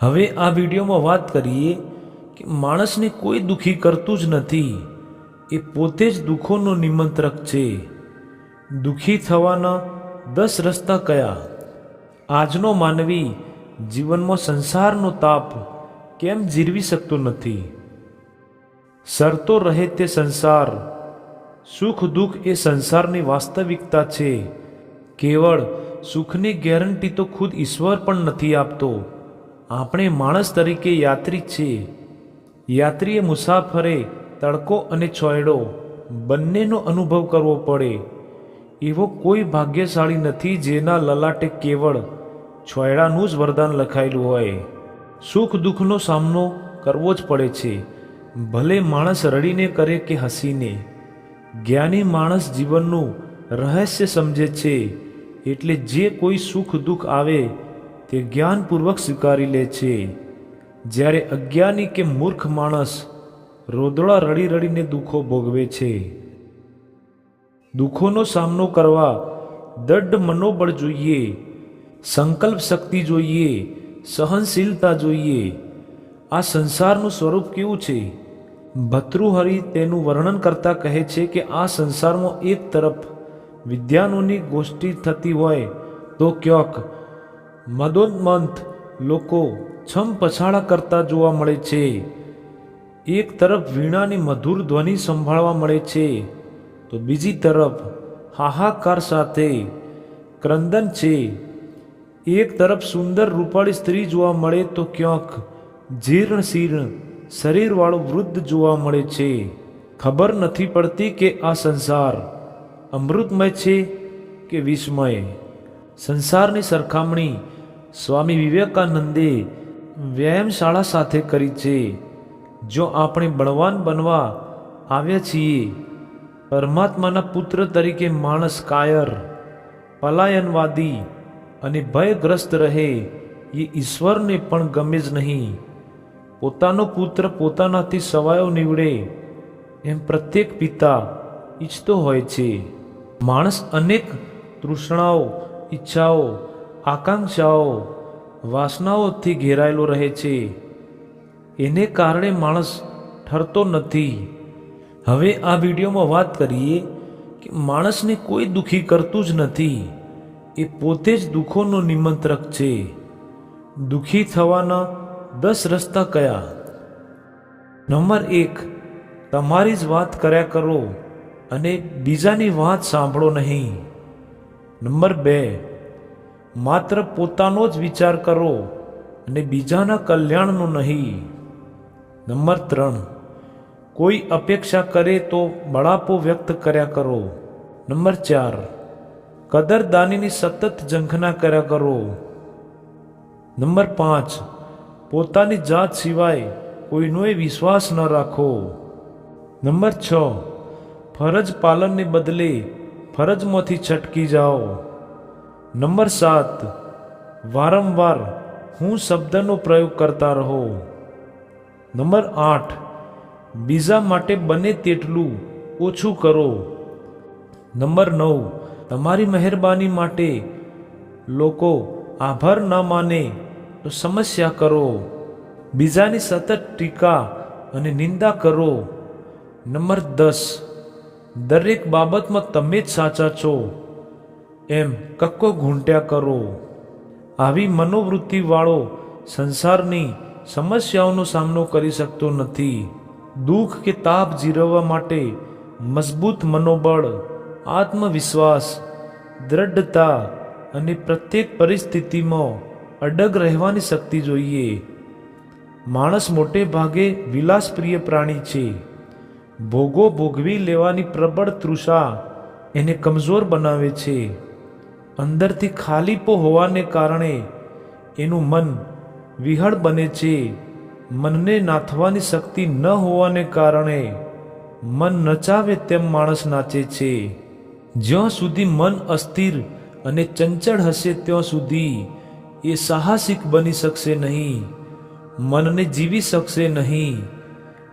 હવે આ વિડીયોમાં વાત કરીએ કે માણસને કોઈ દુઃખી કરતું જ નથી. એ પોતે જ દુઃખોનો નિમંત્રક છે. દુઃખી થવાના દસ રસ્તા કયા? આજનો માનવી જીવનમાં સંસારનો તાપ કેમ જીરવી શકતો નથી? સરતો રહે તે સંસાર. સુખ દુઃખ એ સંસારની વાસ્તવિકતા છે. કેવળ સુખની ગેરંટી તો ખુદ ઈશ્વર પણ નથી આપતો. આપણે માણસ તરીકે યાત્રી છીએ. યાત્રીએ મુસાફરે તડકો અને છોયડો બંનેનો અનુભવ કરવો પડે. એવો કોઈ ભાગ્યશાળી નથી જેના લલાટે કેવળ છોયડાનું જ વરદાન લખાયેલું હોય. સુખ દુઃખનો સામનો કરવો જ પડે છે. ભલે માણસ રડીને કરે કે હસીને, જ્ઞાની માણસ જીવનનું રહસ્ય સમજે છે. એટલે જે કોઈ સુખ દુઃખ આવે તે જ્ઞાનપૂર્વક સ્વીકારી લે છે. જ્યારે અજ્ઞાની કે મૂર્ખ માણસ રોદડા રડી રડીને દુઃખો ભોગવે છે. દુઃખોનો સામનો કરવા દઢ મનોબળ જોઈએ, સંકલ્પ શક્તિ જોઈએ, સહનશીલતા જોઈએ. આ સંસારનું સ્વરૂપ કેવું છે? ભતૃહરિ તેનું વર્ણન કરતા કહે છે કે આ સંસારમાં એક તરફ વિદ્યાનોની ગોષ્ઠી થતી હોય તો ક્યાંક મદોન્મંત લોકો છમ પછાડા કરતા જોવા મળે છે. એક તરફ વીણાની મધુર ધ્વનિ સંભાળવા મળે છે, તો બીજી તરફ હાહાકાર સાથે ક્રંદન છે. એક તરફ સુંદર રૂપાળી સ્ત્રી જોવા મળે તો ક્યાંક જીર્ણ શીર્ણ શરીરવાળો વૃદ્ધ જોવા મળે છે. ખબર નથી પડતી કે આ સંસાર અમૃતમય છે કે વિસ્મય સંસારની સરખામણી સ્વામી વિવેકાનંદે વ્યાયામશાળા સાથે કરી છે. જો આપણે બળવાન બનવા આવ્યા છીએ, પરમાત્માના પુત્ર તરીકે માણસ કાયર, પલાયનવાદી અને ભયગ્રસ્ત રહે એ ઈશ્વરને પણ ગમે જ નહીં. પોતાનો પુત્ર પોતાનાથી સવાયો નીવડે એમ પ્રત્યેક પિતા ઈચ્છતો હોય છે. માણસ અનેક તૃષ્ણાઓ, ઈચ્છાઓ આકાંક્ષાઓ, વાસનાઓથી ઘેરાયેલો રહે છે. એને કારણે માણસ ઠરતો નથી. હવે આ વિડીયોમાં વાત કરીએ કે માણસને કોઈ દુઃખી કરતું જ નથી. એ પોતે જ દુઃખોનો નિમંત્રક છે. દુઃખી થવાના દસ રસ્તા કયા? નંબર એક, તમારી જ વાત કર્યા કરો અને બીજાની વાત સાંભળો નહીં. નંબર બે માત્ર પોતાનો જ વિચાર કરો અને બીજાના કલ્યાણનો નહીં. નંબર ત્રણ. કોઈ અપેક્ષા કરે તો બળાપો વ્યક્ત કર્યા કરો. નંબર ચાર. કદરદાનીની સતત ઝંખના કર્યા કરો. નંબર પાંચ. પોતાની જાત સિવાય કોઈનોય વિશ્વાસ ન રાખો. નંબર છ. ફરજ પાલનને બદલે ફરજમાંથી છટકી જાઓ. નંબર સાત, વારંવાર હું શબ્દનો પ્રયોગ કરતા રહો. નંબર આઠ, બીજા માટે બને તેટલું ઓછું કરો. નંબર નવ, તમારી મહેરબાની માટે લોકો આભાર ન માને તો સમસ્યા કરો. બીજાની સતત ટીકા અને નિંદા કરો. નંબર દસ, દરેક બાબતમાં તમે જ સાચા છો. એમ કક્કો ઘૂંટ્યા કરો. આવી મનોવૃત્તિવાળો સંસારની સમસ્યાઓનો સામનો કરી શકતો નથી. દુઃખ કે તાપ જીરવવા માટે મજબૂત મનોબળ, આત્મવિશ્વાસ, દ્રઢતા અને પ્રત્યેક પરિસ્થિતિમાં અડગ રહેવાની શક્તિ જોઈએ. માણસ મોટે ભાગે વિલાસપ્રિય પ્રાણી છે. ભોગો ભોગવી લેવાની પ્રબળ તૃષા એને કમજોર બનાવે છે. અંદરથી ખાલીપો હોવાને કારણે એનું મન વિહળ બને છે. મનને નાથવાની શક્તિ ન હોવાને કારણે મન નચાવે તેમ માણસ નાચે છે. જ્યાં સુધી મન અસ્થિર અને ચંચળ હશે ત્યાં સુધી એ સાહસિક બની શકશે નહીં. મનને જીવી શકશે નહીં.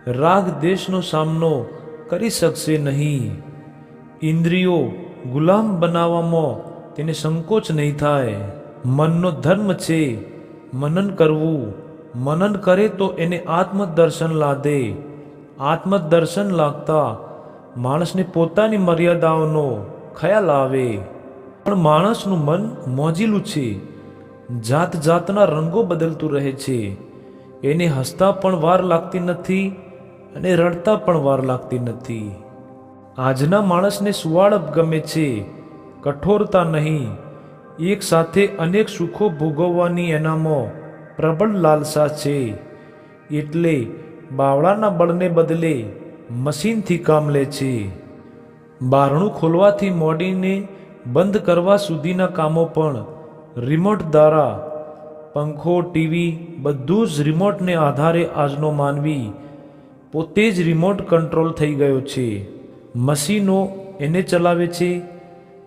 રાગ દેશનો સામનો કરી શકશે નહીં. ઇન્દ્રિયો ગુલામ બનાવવામાં તેને સંકોચ નહીં થાય. મનનો ધર્મ છે, મનન કરવું. મનન કરે તો એને આત્મદર્શન લાદે. આત્મદર્શન લાગતા માણસને પોતાની મર્યાદાઓનો ખ્યાલ આવે. પણ માણસનું મન મોજીલું છે. જાત જાતના રંગો બદલતું રહે છે. એને હસતા પણ વાર લાગતી નથી અને રડતા પણ વાર લાગતી નથી. આજના માણસને સુવાળપ ગમે છે. કઠોરતા નહીં. એક સાથે અનેક સુખો ભોગવવાની એનામાં પ્રબળ લાલસા છે. એટલે બાવળાના બળને બદલે મશીનથી કામ લે છે. બારણું ખોલવાથી મોડીને બંધ કરવા સુધીના કામો પણ રિમોટ દ્વારા. પંખો, ટીવી બધું જ રિમોટને આધારે આજનો માનવી પોતે જ રિમોટ કંટ્રોલ થઈ ગયો છે. મશીનો એને ચલાવે છે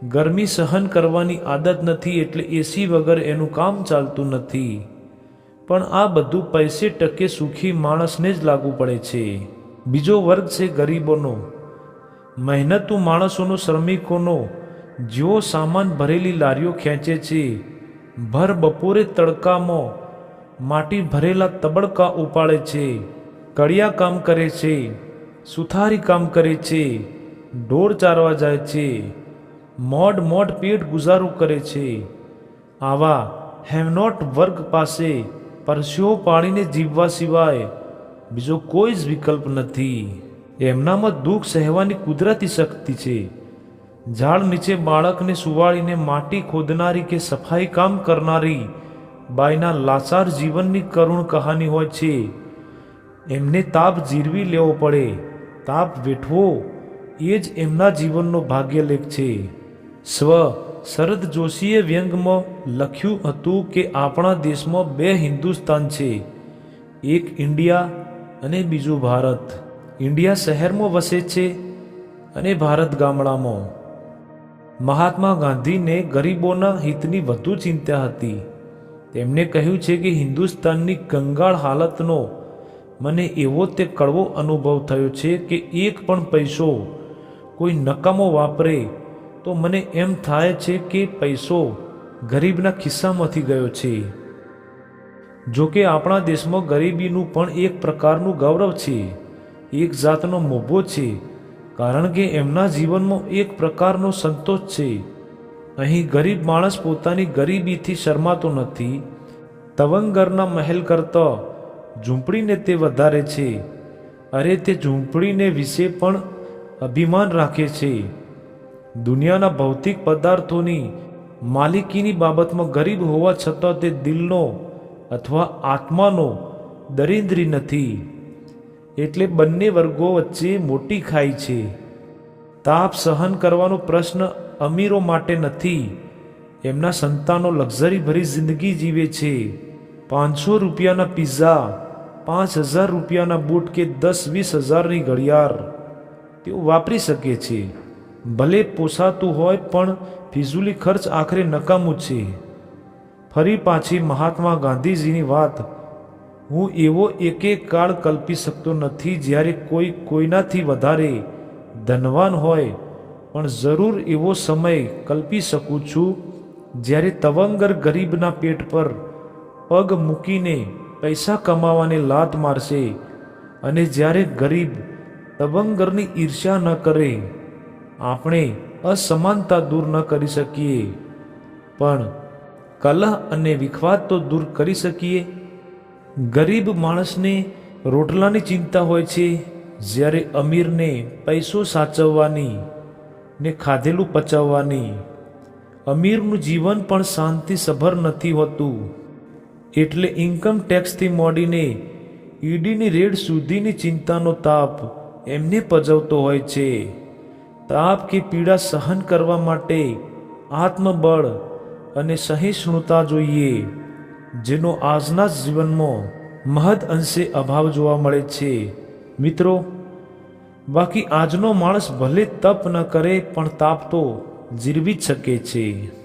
ગરમી સહન કરવાની આદત નથી એટલે એસી વગર એનું કામ ચાલતું નથી. પણ આ બધું પૈસે ટકે સુખી માણસને જ લાગુ પડે છે. બીજો વર્ગ છે ગરીબોનો. મહેનતુ માણસોનો, શ્રમિકોનો. જેઓ સામાન ભરેલી લારીઓ ખેંચે છે. ભર બપોરે તડકામાં માટી ભરેલા તબડકા ઉપાડે છે. કડિયા કામ કરે છે. સુથારી કામ કરે છે. ઢોર ચારવા જાય છે. મોડ મોડ પેટ ગુજારો કરે છે. આવા હેવનોટ વર્ગ પાસે પરસ્યો પાણીને જીવવા સિવાય બીજો કોઈ જ વિકલ્પ નથી. એમનામાં દુઃખ સહેવાની કુદરતી શક્તિ છે. ઝાડ નીચે બાળકને સુવાળીને માટી ખોદનારી કે સફાઈ કામ કરનારી બાઈના લાચાર જીવનની કરુણ કહાની હોય છે. એમને તાપ જીરવી લેવો પડે. તાપ વેઠવો એ જ એમના જીવનનો ભાગ્યલેખ છે. સ્વ. શરદ જોશીએ વ્યંગમાં લખ્યું હતું કે આપણા દેશમાં બે હિન્દુસ્તાન છે. એક ઇન્ડિયા અને બીજું ભારત. ઇન્ડિયા શહેરમાં વસે છે અને ભારત ગામડામાં. મહાત્મા ગાંધીને ગરીબોના હિતની વધુ ચિંતા હતી. તેમણે કહ્યું છે કે હિન્દુસ્તાનની કંગાળ હાલતનો મને એવો તે કડવો અનુભવ થયો છે કે એક પણ પૈસો કોઈ નકામો વાપરે તો મને એમ થાય છે કે પૈસો ગરીબના ખિસ્સામાંથી ગયો છે. જો કે આપણા દેશમાં ગરીબીનું પણ એક પ્રકારનું ગૌરવ છે. એક જાતનો મોભો છે, કારણ કે એમના જીવનમાં એક પ્રકારનો સંતોષ છે. અહીં ગરીબ માણસ પોતાની ગરીબીથી શરમાતો નથી. તવંગરના મહેલ કરતા ઝૂંપડીને તે વધારે છે. અરે તે ઝૂંપડીને વિશે પણ અભિમાન રાખે છે. દુનિયાના ભૌતિક પદાર્થોની માલિકીની બાબતમાં ગરીબ હોવા છતાં તે દિલનો અથવા આત્માનો દરિદ્રી નથી. એટલે બંને વર્ગો વચ્ચે મોટી ખાઈ છે. તાપ સહન કરવાનો પ્રશ્ન અમીરો માટે નથી. એમના સંતાનો લક્ઝરી ભરી જિંદગી જીવે છે. પાંચસો રૂપિયાના પિઝા, પાંચ હજાર રૂપિયાના બૂટ કે દસ વીસ હજારની ઘડિયાળ તેઓ વાપરી શકે છે. ભલે પોસાતું હોય પણ ફિઝુલી ખર્ચ આખરે નકામું છે. ફરી પાછી મહાત્મા ગાંધીજીની વાત, હું એવો એકે કાળ કલ્પી શકતો નથી જ્યારે કોઈ કોઈનાથી વધારે ધનવાન હોય, પણ જરૂર એવો સમય કલ્પી શકું છું જ્યારે તવંગર ગરીબના પેટ પર પગ મૂકીને પૈસા કમાવાને લાત મારશે અને જ્યારે ગરીબ તવંગરની ઈર્ષ્યા ન કરે આપણે અસમાનતા દૂર ન કરી શકીએ. પણ કલહ અને વિખવાદ તો દૂર કરી શકીએ. ગરીબ માણસને રોટલાની ચિંતા હોય છે. જ્યારે અમીરને પૈસો સાચવવાની ને ખાધેલું પચાવવાની. અમીરનું જીવન પણ શાંતિસભર નથી હોતું. એટલે ઇન્કમ ટેક્સથી મોડીને ઈડીની રેડ સુધીની ચિંતાનો તાપ એમને પજવતો હોય છે. તાપ કે પીડા સહન કરવા માટે આત્મબળ અને સહિષ્ણુતા જોઈએ, જેનો આજના જીવનમાં મહદ અંશે અભાવ જોવા મળે છે. મિત્રો, બાકી આજનો માણસ ભલે તપ ન કરે, પણ તાપ તો જીરવી જ શકે છે.